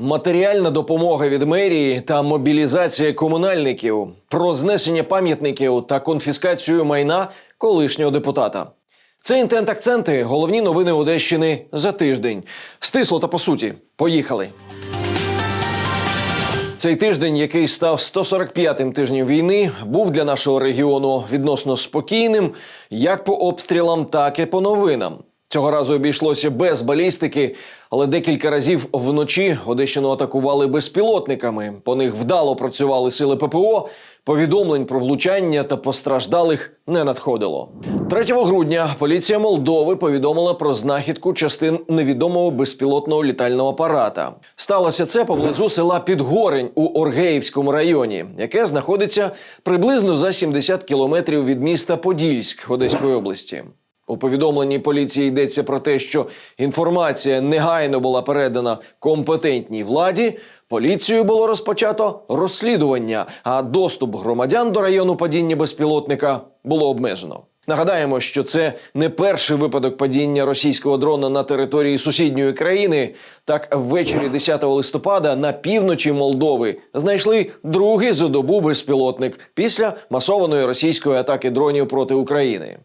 Матеріальна допомога від мерії та мобілізація комунальників про знесення пам'ятників та конфіскацію майна колишнього депутата. Це інтент акценти. Головні новини Одещини за тиждень. Стисло та по суті. Поїхали. Цей тиждень, який став 145-м тижнем війни, був для нашого регіону відносно спокійним, як по обстрілам, так і по новинам. Цього разу обійшлося без балістики, але декілька разів вночі Одещину атакували безпілотниками. По них вдало працювали сили ППО. Повідомлень про влучання та постраждалих не надходило. 3 грудня поліція Молдови повідомила про знахідку частин невідомого безпілотного літального апарата. Сталося це поблизу села Підгорень у Оргеївському районі, яке знаходиться приблизно за 70 кілометрів від міста Подільськ Одеської області. У повідомленні поліції йдеться про те, що інформація негайно була передана компетентній владі. Поліцією було розпочато розслідування, а доступ громадян до району падіння безпілотника було обмежено. Нагадаємо, що це не перший випадок падіння російського дрона на території сусідньої країни. Так, ввечері 10 листопада на півночі Молдови знайшли другий за добу безпілотник після масованої російської атаки дронів проти України.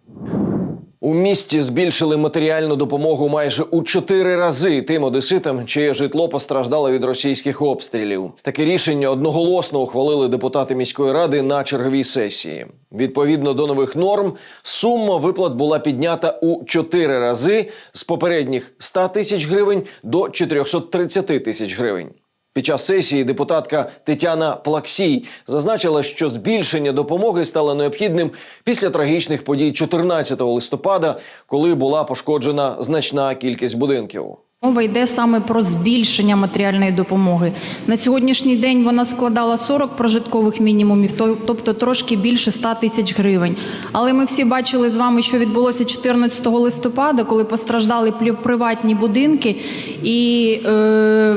У місті збільшили матеріальну допомогу майже у чотири рази тим одеситам, чиє житло постраждало від російських обстрілів. Таке рішення одноголосно ухвалили депутати міської ради на черговій сесії. Відповідно до нових норм, сума виплат була піднята у чотири рази з попередніх 100 тисяч гривень до 430 тисяч гривень. Під час сесії депутатка Тетяна Плаксій зазначила, що збільшення допомоги стало необхідним після трагічних подій 14 листопада, коли була пошкоджена значна кількість будинків. Мова йде саме про збільшення матеріальної допомоги. На сьогоднішній день вона складала 40 прожиткових мінімумів, тобто трошки більше 100 тисяч гривень. Але ми всі бачили з вами, що відбулося 14 листопада, коли постраждали приватні будинки. І е,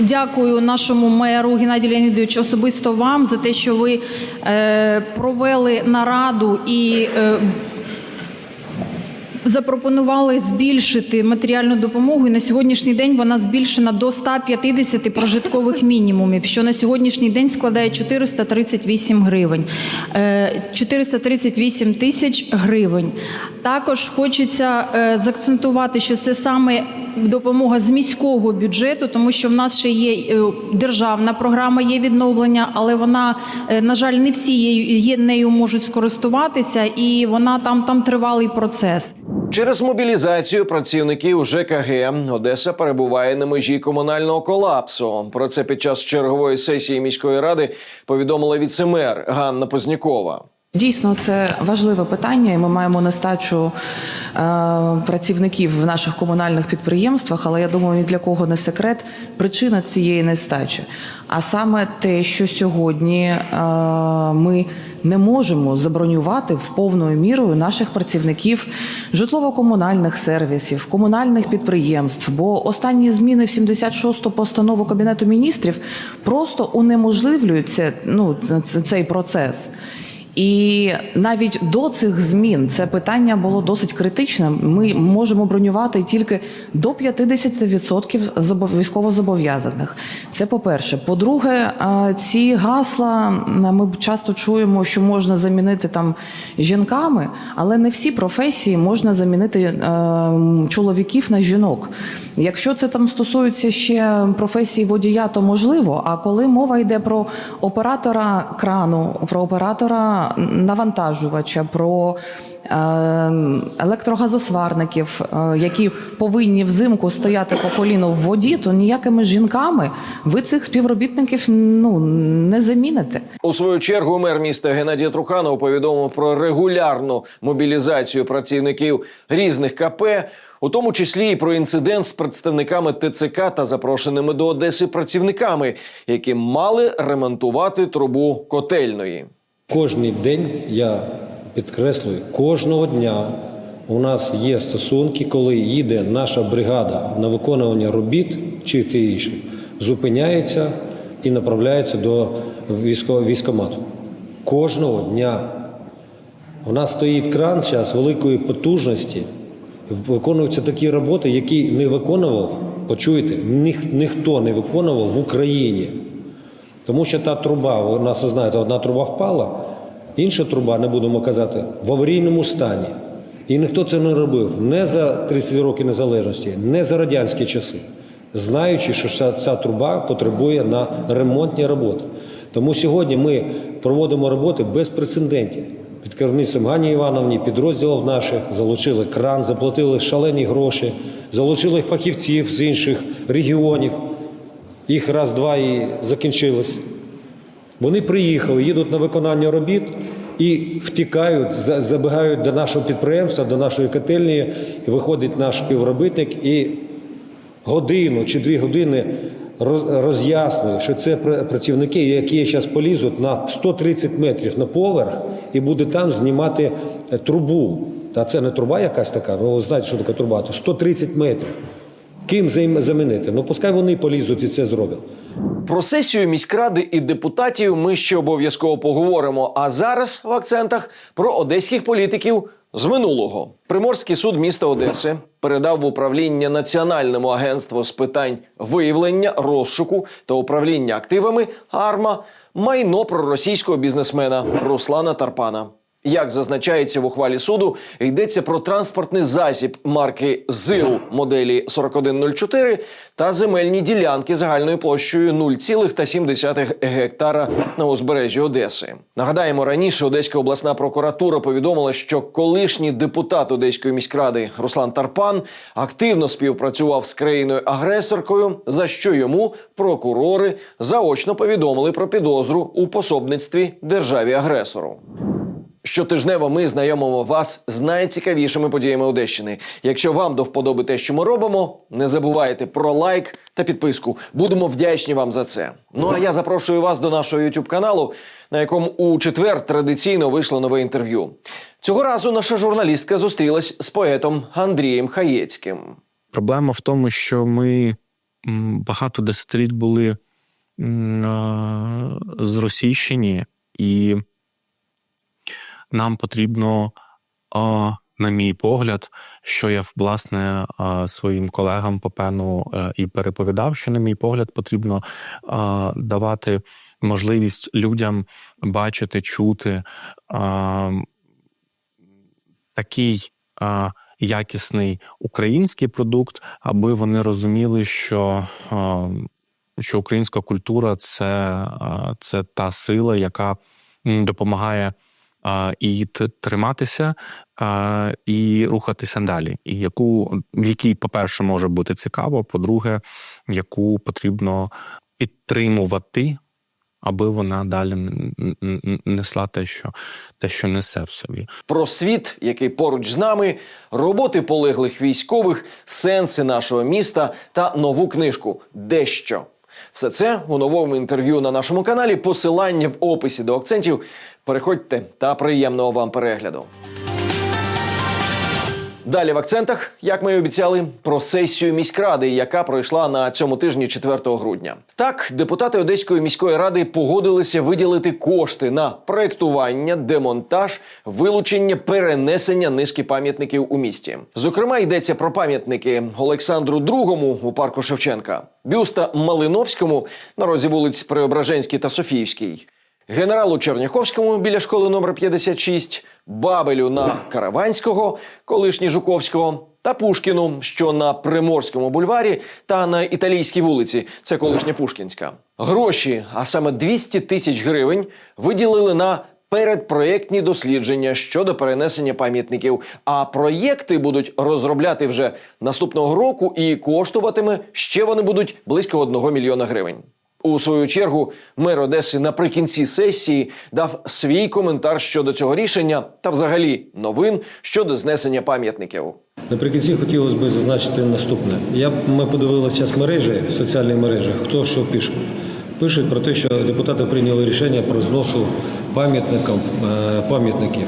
дякую нашому меру Геннадію Леонідовичу особисто вам за те, що ви е, провели нараду і. Е, запропонували збільшити матеріальну допомогу, і на сьогоднішній день вона збільшена до 150 прожиткових мінімумів, що на сьогоднішній день складає 438 гривень. Е, 438 тисяч гривень. Також хочеться е, заакцентувати, що це саме допомога з міського бюджету, тому що в нас ще є е, державна програма є відновлення, але вона, е, на жаль, не всі є, нею можуть скористуватися, і вона там, там тривалий процес. Через мобілізацію працівників ЖКГ Одеса перебуває на межі комунального колапсу. Про це під час чергової сесії міської ради повідомила віцемер Ганна Познякова. Дійсно, це важливе питання, і ми маємо нестачу е, працівників в наших комунальних підприємствах. Але я думаю, ні для кого не секрет причина цієї нестачі. А саме те, що сьогодні е, ми не можемо забронювати в повною мірою наших працівників житлово-комунальних сервісів, комунальних підприємств. Бо останні зміни в 76-ту постанову Кабінету міністрів просто унеможливлюють це, ну, цей процес. І навіть до цих змін це питання було досить критичним. Ми можемо бронювати тільки до 50% забов- військовозобов'язаних. Це по-перше. По-друге, е, ці гасла ми часто чуємо, що можна замінити там жінками, але не всі професії можна замінити е, чоловіків на жінок. Якщо це там стосується ще професії водія, то можливо. А коли мова йде про оператора крану, про оператора навантажувача, про е, електрогазосварників, е, які повинні взимку стояти по коліну в воді, то ніякими жінками ви цих співробітників ну не заміните. У свою чергу мер міста Геннадій Труханов повідомив про регулярну мобілізацію працівників різних КП, у тому числі і про інцидент з представниками ТЦК та запрошеними до Одеси працівниками, які мали ремонтувати трубу котельної. Кожний день, я підкреслюю, кожного дня у нас є стосунки, коли їде наша бригада на виконування робіт чи ти інше, зупиняється і направляється до військомату. Кожного дня. У нас стоїть кран зараз великої потужності. Виконуються такі роботи, які не виконував почуєте, ніх, ніхто не виконував в Україні. Тому що та труба, ви нас знаєте, одна труба впала, інша труба, не будемо казати, в аварійному стані. І ніхто це не робив не за 30 років незалежності, не за радянські часи, знаючи, що ця, ця труба потребує на ремонтні роботи. Тому сьогодні ми проводимо роботи без прецедентів. Під керівництвом Гані Івановні, підрозділів наших, залучили кран, заплатили шалені гроші, залучили фахівців з інших регіонів. Їх раз-два і закінчилось. Вони приїхали, їдуть на виконання робіт і втікають, забігають до нашого підприємства, до нашої котельні. І виходить наш співробітник і годину чи дві години роз'яснює, що це пра- працівники, які зараз полізуть на 130 метрів на поверх і будуть там знімати е, трубу. Та це не труба якась така, ну ви знаєте, що таке труба, це 130 метрів. Ким замінити? Ну пускай вони полізуть і це зроблять. Про сесію міськради і депутатів ми ще обов'язково поговоримо. А зараз в акцентах про одеських політиків з минулого. Приморський суд міста Одеси передав в управління Національному агентству з питань виявлення, розшуку та управління активами АРМА майно проросійського бізнесмена Руслана Тарпана. Як зазначається в ухвалі суду, йдеться про транспортний засіб марки ЗИЛ моделі 4104 та земельні ділянки загальною площею 0,7 гектара на узбережжі Одеси. Нагадаємо, раніше Одеська обласна прокуратура повідомила, що колишній депутат Одеської міськради Руслан Тарпан активно співпрацював з країною-агресоркою, за що йому прокурори заочно повідомили про підозру у пособництві державі-агресору. Щотижнево ми знайомимо вас з найцікавішими подіями Одещини. Якщо вам до вподоби те, що ми робимо, не забувайте про лайк та підписку. Будемо вдячні вам за це. Ну а я запрошую вас до нашого youtube каналу, на якому у четвер традиційно вийшло нове інтерв'ю. Цього разу наша журналістка зустрілась з поетом Андрієм Хаєцьким. Проблема в тому, що ми багато десятиліть були зросійщені, і нам потрібно, на мій погляд, що я власне своїм колегам по пену е, і переповідав, що, на мій погляд, потрібно давати можливість людям бачити, чути такий якісний український продукт, аби вони розуміли, що, що українська культура це, це та сила, яка допомагає і триматися, і рухатися далі. І яку в якій, по-перше, може бути цікаво, по-друге, яку потрібно підтримувати. Аби вона далі несла те, що те, що несе в собі. Про світ, який поруч з нами, роботи полеглих військових, сенси нашого міста та нову книжку Дещо. Все це у новому інтерв'ю на нашому каналі. Посилання в описі до акцентів. Переходьте та приємного вам перегляду. Далі в акцентах, як ми і обіцяли, про сесію міськради, яка пройшла на цьому тижні 4 грудня. Так, депутати Одеської міської ради погодилися виділити кошти на проектування, демонтаж, вилучення, перенесення низки пам'ятників у місті. Зокрема, йдеться про пам'ятники Олександру II у парку Шевченка, бюста Малиновському на розі вулиць Преображенській та Софіївській. Генералу Черняховському біля школи номер 56, Бабелю на Караванського, колишній Жуковського, та Пушкіну, що на Приморському бульварі та на Італійській вулиці, це колишня Пушкінська. Гроші, а саме 200 тисяч гривень, виділили на передпроєктні дослідження щодо перенесення пам'ятників. А проєкти будуть розробляти вже наступного року і коштуватиме ще вони будуть близько 1 мільйона гривень. У свою чергу мер Одеси наприкінці сесії дав свій коментар щодо цього рішення та, взагалі, новин щодо знесення пам'ятників. Наприкінці хотілося б зазначити наступне. Я, ми подивилися зараз мережі, соціальні мережі, хто що пише. Пишуть про те, що депутати прийняли рішення про зносу е, пам'ятників.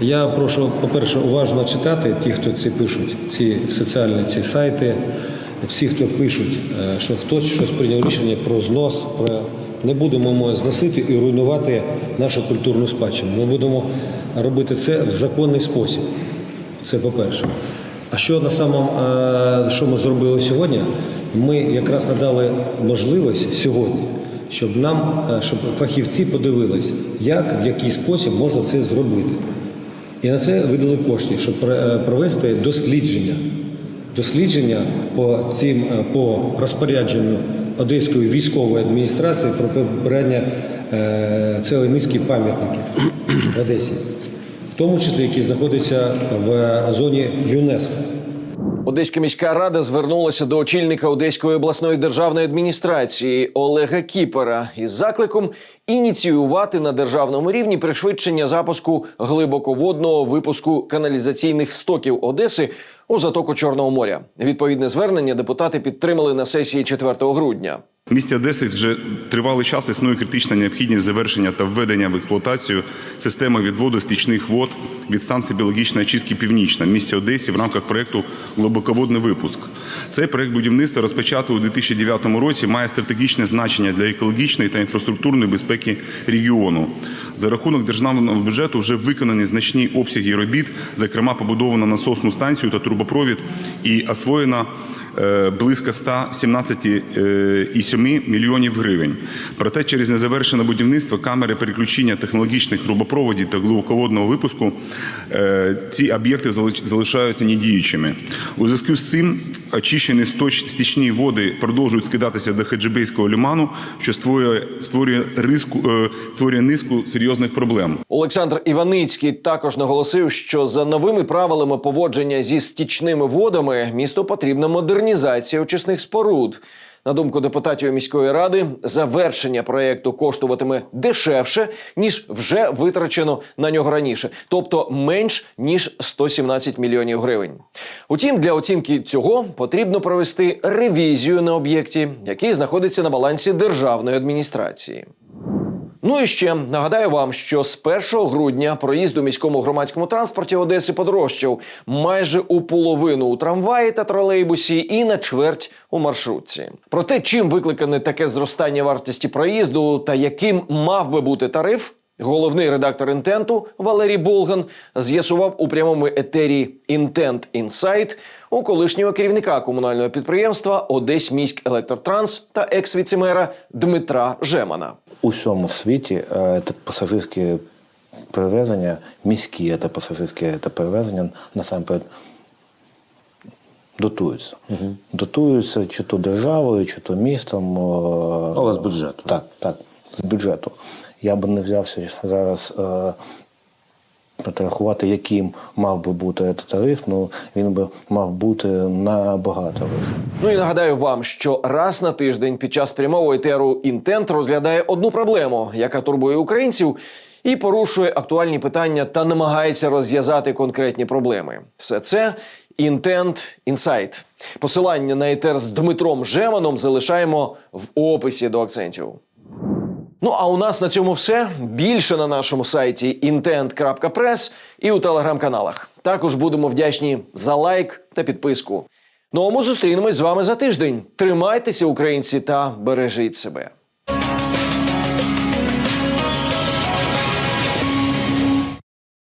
Я прошу, по-перше, уважно читати ті, хто це пишуть, ці соціальні ці сайти, всі, хто пишуть, е, що хтось щось прийняв рішення про знос, про не будемо ми зносити і руйнувати нашу культурну спадщину. Ми будемо робити це в законний спосіб. Це по-перше. А що на самому, е, що ми зробили сьогодні? Ми якраз надали можливість сьогодні, щоб нам, е, щоб фахівці подивились, як в який спосіб можна це зробити. І на це видали кошти, щоб пр- провести дослідження. Дослідження по цим е, по розпорядженню Одеської військової адміністрації про прибирання е, цілої низки пам'ятників в Одесі, в тому числі які знаходяться в зоні ЮНЕСКО. Одеська міська рада звернулася до очільника Одеської обласної державної адміністрації Олега Кіпера із закликом ініціювати на державному рівні пришвидшення запуску глибоководного випуску каналізаційних стоків Одеси у затоку Чорного моря. Відповідне звернення депутати підтримали на сесії 4 грудня. В місті Одеси вже тривалий час існує критична необхідність завершення та введення в експлуатацію системи відводу стічних вод від станції біологічної очистки Північна в місті Одесі в рамках проекту Глибоководний випуск. Цей проект будівництва розпочатий у 2009 році має стратегічне значення для екологічної та інфраструктурної безпеки регіону. За рахунок державного бюджету вже виконані значні обсяги робіт, зокрема побудовано насосну станцію та трубопровід і освоєно близько 117,7 мільйонів гривень. Проте через незавершене будівництво камери переключення технологічних трубопроводів та глибоководного випуску е, ці об'єкти залишаються недіючими. У зв'язку з цим очищені стічні води продовжують скидатися до Хаджибейського лиману, що створює, створює, риску, е, створює низку серйозних проблем. Олександр Іваницький також наголосив, що за новими правилами поводження зі стічними водами місту потрібна модернізація очисних споруд. На думку депутатів міської ради, завершення проєкту коштуватиме дешевше ніж вже витрачено на нього раніше, тобто менш ніж 117 мільйонів гривень. Утім, для оцінки цього потрібно провести ревізію на об'єкті, який знаходиться на балансі державної адміністрації. Ну і ще нагадаю вам, що з 1 грудня проїзд у міському громадському транспорті Одеси подорожчав майже у половину у трамваї та тролейбусі і на чверть у маршрутці. Про те, чим викликане таке зростання вартості проїзду та яким мав би бути тариф. Головний редактор інтенту Валерій Болган з'ясував у прямому етері Інтент Інсайт у колишнього керівника комунального підприємства Одесь міськ Електротранс та екс-віцемера Дмитра Жемана. У всьому світі е, це пасажирські перевезення, міські це пасажирські це перевезення насамперед дотуються. Дотуються чи то державою, чи то містом. Але з бюджету. Так, так, з бюджету. Я би не взявся зараз. Е, Підрахувати, яким мав би бути цей тариф, ну він би мав бути набагато вищий. Ну і нагадаю вам, що раз на тиждень під час прямого етеру інтент розглядає одну проблему, яка турбує українців, і порушує актуальні питання та намагається розв'язати конкретні проблеми. Все це інтент інсайт. Посилання на етер з Дмитром Жеманом залишаємо в описі до акцентів. Ну а у нас на цьому все. Більше на нашому сайті intent.press і у телеграм-каналах. Також будемо вдячні за лайк та підписку. Ну а ми зустрінемось з вами за тиждень. Тримайтеся, українці, та бережіть себе.